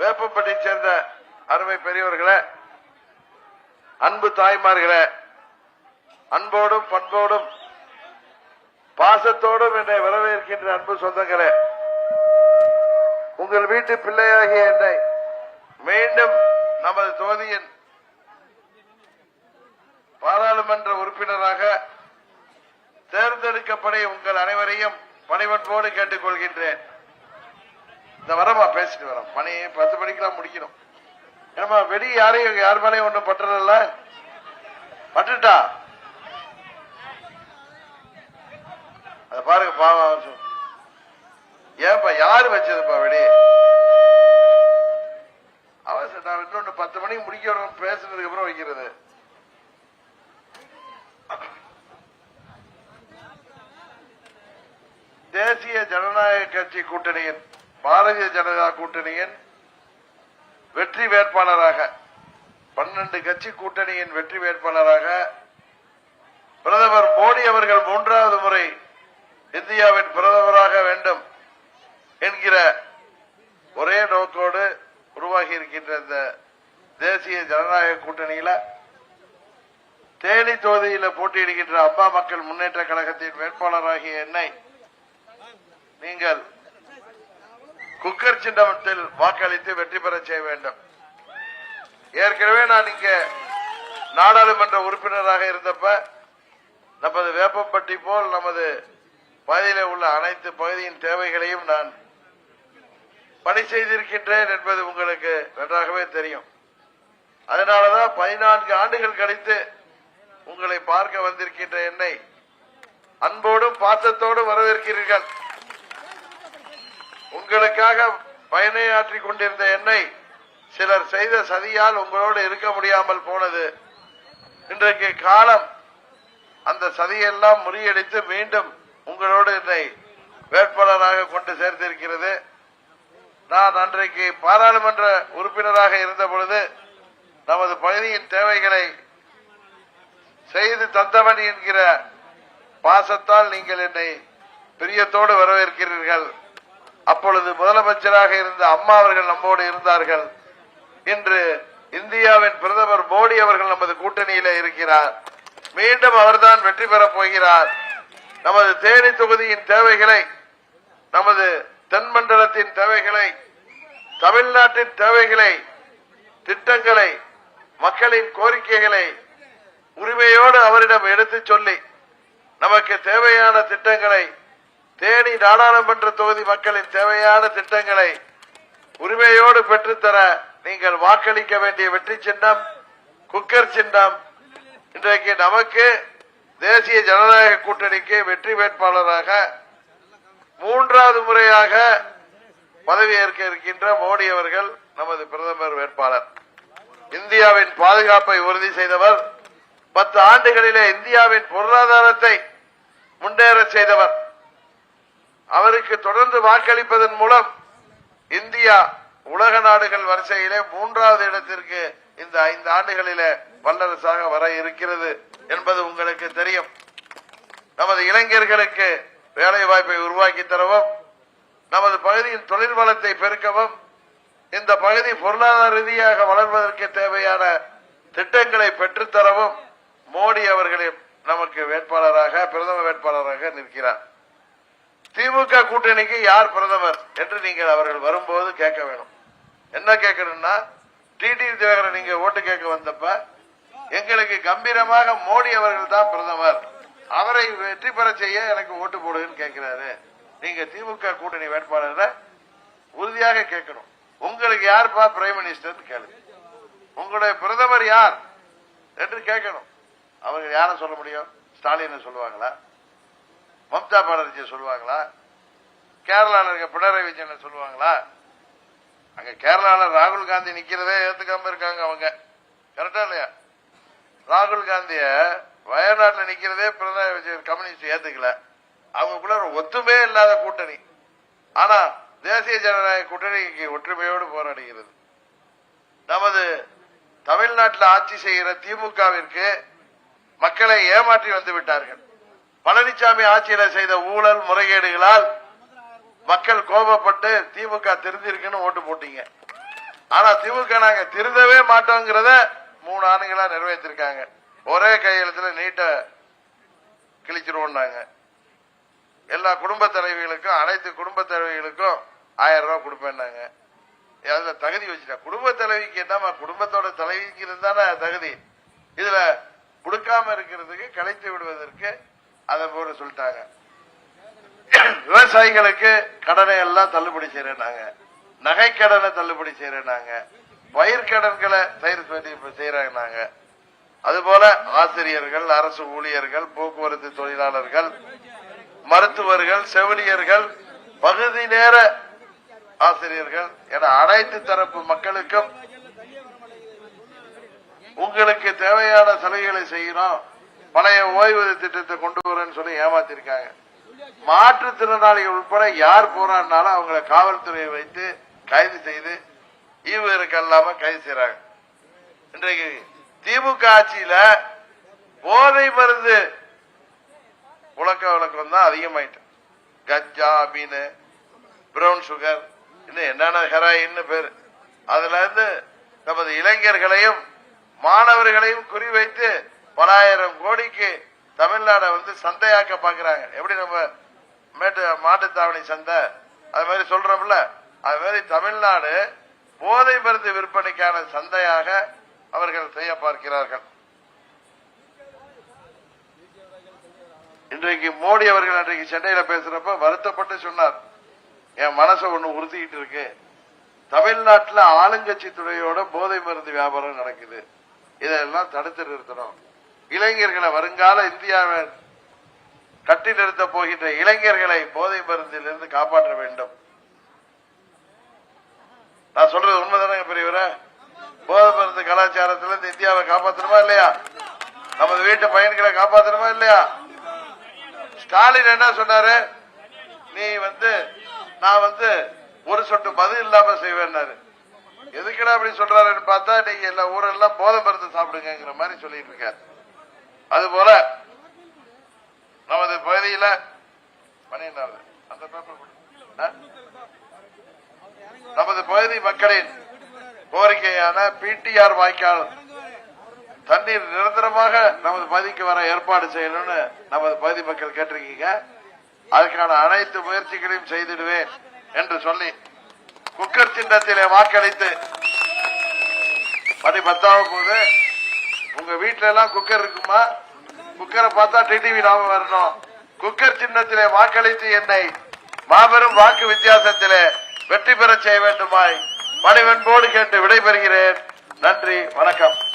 வேப்பப்பட்டி சேர்ந்த அருமை பெரியவர்களே அன்பு தாய்மார்களே அன்போடும் பண்போடும் பாசத்தோடும் என்னை வரவேற்கின்ற அன்பு சொந்தங்களே உங்கள் வீட்டு பிள்ளையாகிய என்னை மீண்டும் நமது தொகுதியின் பாராளுமன்ற உறுப்பினராக தேர்ந்தெடுக்கப்பட உங்கள் அனைவரையும் பணிவன்போடு கேட்டுக்கொள்கின்றேன். இந்த வரமா பேசிட்டு வரோம். மணி பத்து மணிக்கெல்லாம் முடிக்கணும். ஏன்னா வெடி யாரையும் யார் மேலேயும் ஒண்ணும் பட்டுறதில்ல? பட்டுட்டா? அத பாருங்க பாவம் சொ- ஏன்பா யாரு வச்சதுப்பா வெடி அவசரம் நான் இன்னொன்னு பத்து மணிக்கு முடிக்கணும் பேசுனதுக்கு அப்புறம் வைக்கிறது. தேசிய ஜனநாயக கட்சி கூட்டணியின் பாரதிய ஜனதா கூட்டணியின் வெற்றி வேட்பாளராக பன்னெண்டு கட்சி கூட்டணியின் வெற்றி வேட்பாளராக பிரதமர் மோடி அவர்கள் மூன்றாவது முறை இந்தியாவின் பிரதமராக வேண்டும் என்கிற ஒரே நோக்கோடு உருவாகி இருக்கின்ற இந்த தேசிய ஜனநாயக கூட்டணியில தேனி தொகுதியில் போட்டியிடுகின்ற அம்மா மக்கள் முன்னேற்ற கழகத்தின் வேட்பாளராகிய என்னை நீங்கள் குக்கர் சின்னத்தில் வாக்களித்து வெற்றி பெற செய்ய வேண்டும். ஏற்கனவே நான் இங்க நாடாளுமன்ற உறுப்பினராக இருந்தப்ப நமது வேப்பம்பட்டி போல் நமது பகுதியில உள்ள அனைத்து பகுதியின் தேவைகளையும் நான் பணி செய்திருக்கின்றேன் என்பது உங்களுக்கு நன்றாகவே தெரியும். அதனாலதான் பதினான்கு ஆண்டுகள் கழித்து உங்களை பார்க்க வந்திருக்கின்ற என்னை அன்போடும் பாசத்தோடும் வரவேற்கிறீர்கள். உங்களுக்காக பயனையாற்றிக் கொண்டிருந்த என்னை சிலர் செய்த சதியால் உங்களோடு இருக்க முடியாமல் போனது. இன்றைக்கு காலம் அந்த சதியெல்லாம் முறியடித்து மீண்டும் உங்களோடு என்னை வேட்பாளராக கொண்டு சேர்த்திருக்கிறது. நான் அன்றைக்கு பாராளுமன்ற உறுப்பினராக இருந்த பொழுது நமது பகுதியின் தேவைகளை செய்து தந்தவன் என்கிற பாசத்தால் நீங்கள் என்னை பிரியத்தோடு வரவேற்கிறீர்கள். அப்பொழுது முதலமைச்சராக இருந்த அம்மா அவர்கள் நம்மோடு இருந்தார்கள். இன்று இந்தியாவின் பிரதமர் மோடி அவர்கள் நமது கூட்டணியில இருக்கிறார். மீண்டும் அவர்தான் வெற்றி பெறப் போகிறார். நமது தேனி தொகுதியின் தேவைகளை நமது தென்மண்டலத்தின் தேவைகளை தமிழ்நாட்டின் தேவைகளை திட்டங்களை மக்களின் கோரிக்கைகளை உரிமையோடு அவரிடம் எடுத்துச் சொல்லி நமக்கு தேவையான திட்டங்களை தேனி நாடாளுமன்ற தொகுதி மக்களின் தேவையான திட்டங்களை உரிமையோடு பெற்றுத்தர நீங்கள் வாக்களிக்க வேண்டிய வெற்றி சின்னம் குக்கர் சின்னம். இன்றைக்கு நமக்கு தேசிய ஜனநாயக கூட்டணிக்கு வெற்றி வேட்பாளராக மூன்றாவது முறையாக பதவியேற்க இருக்கின்ற மோடி அவர்கள் நமது பிரதமர் வேட்பாளர். இந்தியாவின் பாதுகாப்பை உறுதி செய்தவர் பத்து ஆண்டுகளிலே இந்தியாவின் பொருளாதாரத்தை முன்னேற செய்தவர். அவருக்கு தொடர்ந்து வாக்களிப்பதன் மூலம் இந்தியா உலக நாடுகள் வரிசையிலே மூன்றாவது இடத்திற்கு இந்த ஐந்து ஆண்டுகளிலே வல்லரசாக வர இருக்கிறது என்பது உங்களுக்கு தெரியும். நமது இளைஞர்களுக்கு வேலை வாய்ப்பை உருவாக்கி தரவும் நமது பகுதியின் தொழில் வளத்தை பெருக்கவும் இந்த பகுதி பொருளாதார ரீதியாக வளர்வதற்கு தேவையான திட்டங்களை பெற்றுத்தரவும் மோடி அவர்களின் நமக்கு வேட்பாளராக பிரதம வேட்பாளராக நிற்கிறார். திமுக கூட்டணிக்கு யார் பிரதமர் என்று நீங்கள் அவர்கள் வரும்போது கேட்க வேணும். என்ன கேட்கணும்னா டிடி தினகரன் நீங்க ஓட்டு கேட்க வந்தப்ப எங்களுக்கு கம்பீரமாக மோடி அவர்கள் தான் பிரதமர். அவரை வெற்றி பெற செய்ய எனக்கு ஓட்டு போடுங்கன்னு கேட்கிறாரு. நீங்க திமுக கூட்டணி வேட்பாளரை உறுதியாக கேட்கணும். உங்களுக்கு யாருப்பா பிரைம் மினிஸ்டர் கேளு உங்களுடைய பிரதமர் யார் என்று கேட்கணும். அவங்க யாரை சொல்ல முடியும்? ஸ்டாலின் சொல்லுவாங்களா? மம்தா பானர்ஜி சொல்லுவாங்களா? கேரளாவில் இருக்க பினராயி விஜயனை சொல்லுவாங்களா? அங்க கேரளாவில் ராகுல் காந்தி நிக்கிறதே ஏத்துக்காம இருக்காங்க அவங்க. கரெக்டா இல்லையா? ராகுல் காந்திய வயநாட்டில் நிக்கிறதே பினராயி விஜயன் கம்யூனிஸ்ட் ஏத்துக்கல. அவங்களுக்குள்ள ஒத்துமே இல்லாத கூட்டணி. ஆனா தேசிய ஜனநாயக கூட்டணி ஒற்றுமையோடு போராடுகிறது. நமது தமிழ்நாட்டில் ஆட்சி செய்கிற திமுகவிற்கு மக்களை ஏமாற்றி வந்து விட்டார்கள். பழனிசாமி ஆட்சியில செய்த ஊழல் முறைகேடுகளால் மக்கள் கோபப்பட்டு திமுக திருந்திருக்குன்னு ஓட்டு போட்டீங்க. ஆனா திமுக நாங்க திருந்தவே மாட்டோங்கிறத மூணு ஆண்டுகளா நிறைவேற்றிருக்காங்க. ஒரே கையெழுத்துல நீட்ட கிழிச்சிருவோம்னாங்க. எல்லா குடும்ப தலைவிகளுக்கும் அனைத்து குடும்ப தலைவிகளுக்கும் ஆயிரம் ரூபாய் கொடுப்பேன்னாங்க. அதுல தகுதி வச்சுட்டா குடும்ப தலைவிக்கு என்னமா குடும்பத்தோட தலைவிங்கிறது தானே தகுதி? இதுல கொடுக்காம இருக்கிறதுக்கு கலைத்து விடுவதற்கு அதை போல சொல்லிட்டாங்க. விவசாயிகளுக்கு கடனை எல்லாம் தள்ளுபடி செய்யறாங்க நகை கடனை தள்ளுபடி செய்யறாங்க பயிர்கடன்களை தயிர் செய்யறாங்க அதுபோல ஆசிரியர்கள் அரசு ஊழியர்கள் போக்குவரத்து தொழிலாளர்கள் மருத்துவர்கள் செவிலியர்கள் பகுதி நேர ஆசிரியர்கள் என அனைத்து தரப்பு மக்களுக்கும் உங்களுக்கு தேவையான சலுகைகளை செய்யணும். பழைய ஓய்வூதிய திட்டத்தை கொண்டு வரேன்னு சொல்லி ஏமாத்திருக்காங்க. மாற்றுத்திறனாளிகள் உட்பட யார் போராடினாலும் அவங்களை காவல்துறையை வைத்து கைது செய்து ஈவு இருக்க இல்லாம கைது செய்யறாங்க இன்றைக்கு திமுக ஆட்சியில போதை மருந்து உலக்க விளக்கம் தான் அதிகமாயிட்டு. கஞ்சா மீன் பிரவுன் சுகர் இன்னும் என்னென்ன ஹெராயின்னு பேர். அதுல இருந்து நமது இளைஞர்களையும் மாணவர்களையும் குறிவைத்து பலாயிரம் கோடிக்கு தமிழ்நாடை வந்து சந்தையாக்க பாக்குறாங்க. எப்படி நம்ம மேட்டு மாட்டுத்தாவணி சந்தை? அது மாதிரி சொல்றோம்ல. அது மாதிரி தமிழ்நாடு போதை மருந்து விற்பனைக்கான சந்தையாக அவர்கள் செய்ய பார்க்கிறார்கள். இன்றைக்கு மோடி அவர்கள் அன்றைக்கு சென்னையில பேசுறப்ப வருத்தப்பட்டு சொன்னார். என் மனசை ஒண்ணு உறுத்திக்கிட்டு இருக்கு. தமிழ்நாட்டில் ஆளுங்கட்சி துறையோட போதை மருந்து வியாபாரம் நடக்குது. இதெல்லாம் தடுத்து நிறுத்தணும். இளைஞர்களை வருங்கால இந்தியாவை கட்டி நிறுத்த போகின்ற இளைஞர்களை போதை மருந்திலிருந்து காப்பாற்ற வேண்டும். நான் சொல்றது உண்மைதானங்க பெரியவர? போதை மருந்து கலாச்சாரத்திலிருந்து இந்தியாவை காப்பாற்றணுமா இல்லையா? நமது வீட்டு பையன்களை காப்பாற்றணுமா இல்லையா? ஸ்டாலின் என்ன சொன்னாரு? நீ வந்து நான் வந்து ஒரு சொட்டு மது இல்லாம செய்வேன்னாரு. எதுக்குடா அப்படி சொல்றாருன்னு பார்த்தா நீங்க எல்லா ஊரெல்லாம் போதை மருந்து சாப்பிடுங்கிற மாதிரி சொல்லிட்டு இருக்காரு. அதுபோல நமது பகுதியில் பன்னிரெண்டாவது அந்த பேப்பர் நமது பகுதி மக்களின் கோரிக்கையான பிடிஆர் வாய்க்கால் தண்ணீர் நிரந்தரமாக நமது பகுதிக்கு வர ஏற்பாடு செய்யணும்னு நமது பகுதி மக்கள் கேட்டிருக்கீங்க. அதுக்கான அனைத்து முயற்சிகளையும் செய்திடுவேன் என்று சொல்லி குக்கர் சின்னத்திலே வாக்களித்து படி பத்தாவது போது உங்க வீட்டுல எல்லாம் குக்கர் இருக்குமா? குக்கரை பார்த்தா டிடிவி நாம வரணும். குக்கர் சின்னத்திலே வாக்களித்து என்னை. மாபெரும் வாக்கு வித்தியாசத்திலே வெற்றி பெற செய்ய வேண்டுமாய். பணிவன்போடு கேட்டு விடைபெறுகிறேன். நன்றி வணக்கம்.